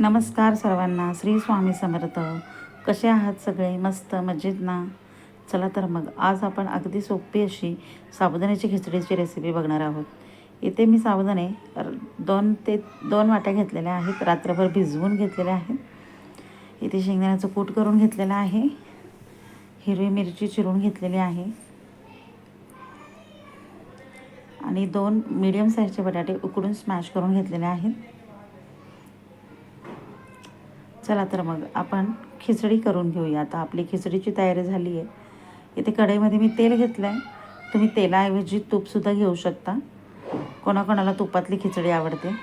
नमस्कार सर्वांना श्री स्वामी समर्थ. कसे आहात सगळे? मस्त मजेत ना? चला तर मग आज आपण अगदी सोपी अशी साबुदाण्याची खिचडीची रेसिपी बघणार आहोत. इथे मी साबुदाणे दोन ते दोन वाट्या घेतलेल्या आहेत. रात्रभर भिजवून घेतलेल्या आहेत. इथे शेंगदाण्याचं कूट करून घेतलेलं आहे. हिरवी मिरची चिरून घेतलेली आहे. आणि दोन मीडियम साईजचे बटाटे उकडून स्मॅश करून घेतलेले आहेत. चला तर मग आपण खिचडी करून घेऊया. आता आपली खिचडीची तयारी झाली आहे. इथे कढईमध्ये मी तेल घेतलं आहे तुम्ही तेलाऐवजी तूपसुद्धा घेऊ शकता. कोणाकोणाला तुपातली खिचडी आवडते.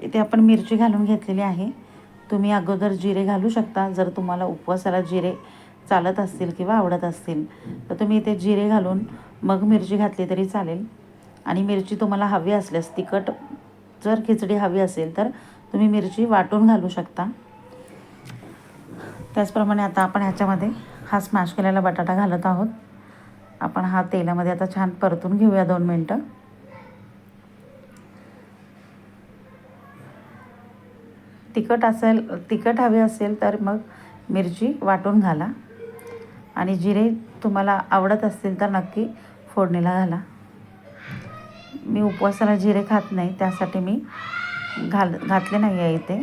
इथे आपण मिरची घालून घेतलेली आहे. तुम्ही अगोदर जिरे घालू शकता. जर तुम्हाला उपवासाला जिरे चालत असतील किंवा आवडत असतील तर तुम्ही इथे जिरे घालून मग मिरची घातली तरी चालेल. आणि मिरची तुम्हाला हवी असल्यास तिखट जर खिचडी हवी असेल तर तुम्ही मिरची वाटून घालू शकता. त्याचप्रमाणे आता आपण ह्याच्यामध्ये हा स्मॅश केलेला बटाटा घालत आहोत. आपण हा तेलामध्ये आता छान परतून घेऊया दोन मिनटं. तिखट असेल तिखट हवे असेल तर मग मिरची वाटून घाला. आणि जिरे तुम्हाला आवडत असतील तर नक्की फोडणीला घाला. मी उपवासाला जिरे खात नाही त्यासाठी मी घाल घातले नाही आहे इथे.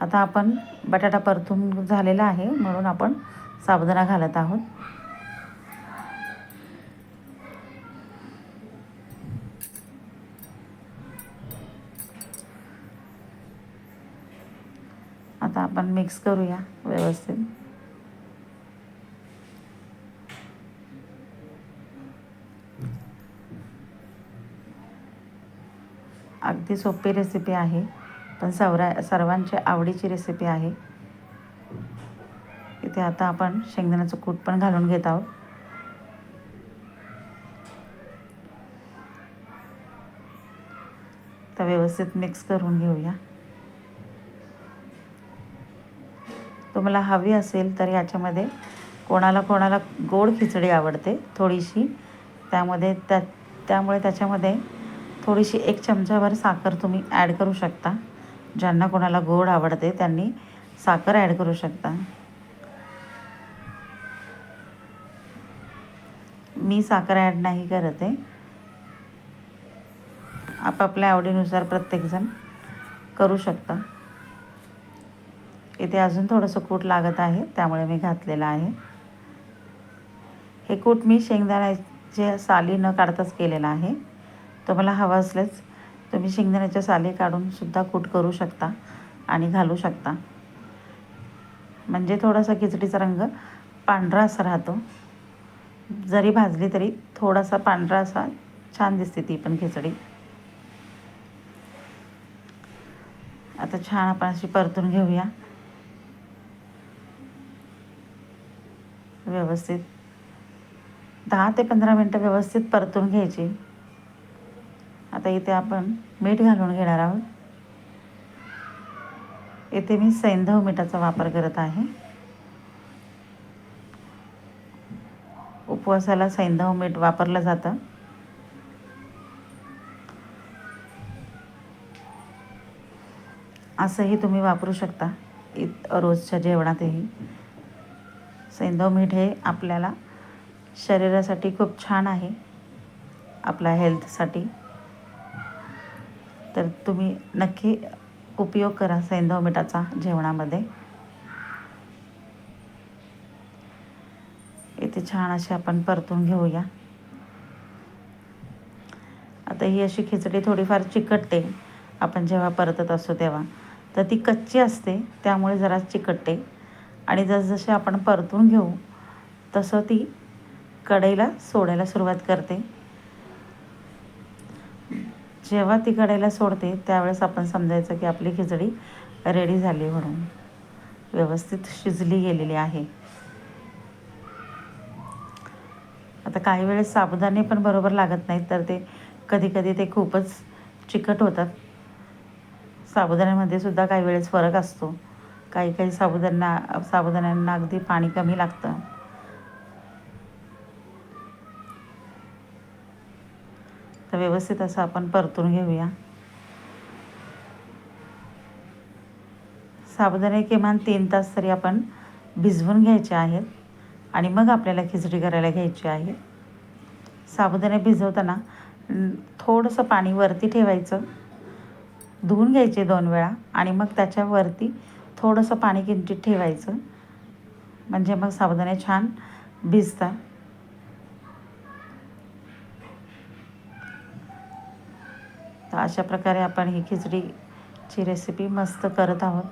आता आपण बटाटा परतून झालेला आहे म्हणून आपण साबुदाणा घालत आहोत. आता आपण मिक्स करूया व्यवस्थित. अगदी सोपी रेसिपी आहे पण सर्वा सर्वांची आवडीची रेसिपी आहे. इथे आता आपण शेंगदाण्याचं कूट पण घालून घेत आहोत. तर व्यवस्थित मिक्स करून घेऊया. तुम्हाला हवी असेल तर याच्यामध्ये कोणाला कोणाला गोड खिचडी आवडते थोडीशी त्यामध्ये त्या त्यामुळे त्याच्यामध्ये थोडीशी एक चमचाभर साखर तुम्ही ॲड करू शकता. ज्यांना कोणाला गोड आवडते त्यांनी साखर ॲड करू शकता. मी साखर ॲड नाही करत आहे. आपापल्या आवडीनुसार प्रत्येकजण करू शकता. इथे अजून थोडंसं कूट लागत आहे त्यामुळे मी घातलेलं आहे. हे कूट मी शेंगदाण्याचे साली न काढताच केलेलं आहे. तुम्हाला हवं असल्यास तुम्ही शेंगदाण्याच्या साली काढूनसुद्धा कूट करू शकता आणि घालू शकता. म्हणजे थोडासा खिचडीचा रंग पांढरा असा राहतो. जरी भाजली तरी थोडासा पांढरा असा छान दिसते ती पण खिचडी. आता छान आपण अशी परतून घेऊया. व्यवस्थित दहा ते पंधरा मिनटं व्यवस्थित परतून घ्यायची. आता इथे आपण मीठ घालून घेणार आहोत. इथे मी सैंधव मिठाचा वापर करत आहे. उपवासाला सैंधव मीठ वापरलं जातं. असंही तुम्ही वापरू शकता. इत रोजच्या जेवणातही. सैंधव मीठ हे आपल्याला शरीरासाठी खूप छान आहे. आपल्या हेल्थसाठी तर तुम्ही नक्की उपयोग करा सैंधव मिठाचा जेवणामध्ये. इथे छान असे आपण परतून घेऊया. आता ही अशी खिचडी थोडीफार चिकटते. आपण जेव्हा परतत असतो तेव्हा. तर ती कच्ची असते त्यामुळे जरा चिकटते. आणि जसजसे आपण परतून घेऊ तसं ती कढईला सोडायला सुरुवात करते. जेव्हा ती कढईला सोडते त्यावेळेस आपण समजायचं की आपली खिचडी रेडी झाली म्हणून. व्यवस्थित शिजली गेलेली आहे. आता काही वेळेस साबुदाणे पण बरोबर लागत नाहीत तर ते कधी कधी ते खूपच चिकट होतात. साबुदाण्यामध्ये सुद्धा काही वेळेस फरक असतो. काही काही साबुदाणा साबुदाण्यांना अगदी पाणी कमी लागतं. तर व्यवस्थित असं आपण परतून घेऊया. साबुदाणे किमान तीन तास तरी आपण भिजवून घ्यायचे आहेत आणि मग आपल्याला खिचडी करायला घ्यायची आहे. साबुदाणे भिजवताना थोडंसं पाणी वरती ठेवायचं. धुवून घ्यायचे दोन वेळा आणि मग त्याच्यावरती थोडंसं पाणी किंचित ठेवायचं. म्हणजे मग साबुदाणे छान भिजतात. अशा प्रकारे आपण ही खिचडीची रेसिपी मस्त करत आहोत.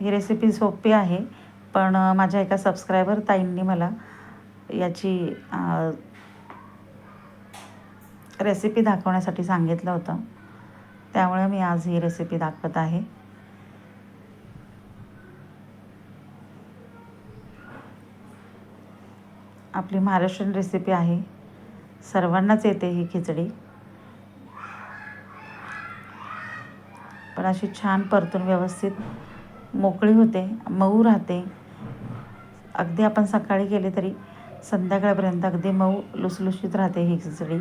ही रेसिपी सोपी आहे पण माझ्या एका सबस्क्रायबर ताईंनी मला याची रेसिपी दाखवण्यासाठी सांगितलं होतं. त्यामुळे मी आज ही रेसिपी दाखवत आहे. आपली महाराष्ट्रीयन रेसिपी आहे. सर्वांनाच येते ही खिचडी. पण अशी छान परतून व्यवस्थित मोकळी होते मऊ राहते. अगदी आपण सकाळी गेले तरी संध्याकाळपर्यंत अगदी मऊ लुसलुशीत राहते ही खिचडी.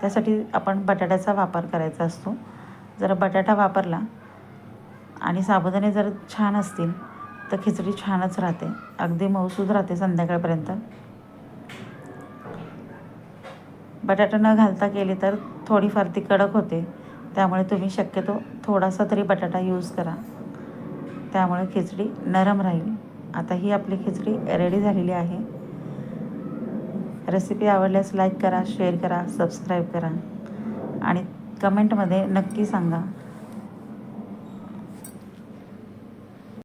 त्यासाठी आपण बटाट्याचा वापर करायचा असतो. जर बटाटा वापरला आणि साबुदाणे जर छान असतील तर खिचडी छानच राहते. अगदी मऊसूद राहते संध्याकाळपर्यंत. बटाटा न घालता केली तर थोडीफार ती कडक होते. त्यामुळे तुम्ही शक्यतो थोडासा तरी बटाटा यूज करा. त्यामुळे खिचडी नरम राहील. आता ही आपली खिचडी रेडी झालेली आहे. रेसिपी आवडल्यास लाईक करा शेअर करा सबस्क्राईब करा. आणि कमेंटमध्ये नक्की सांगा.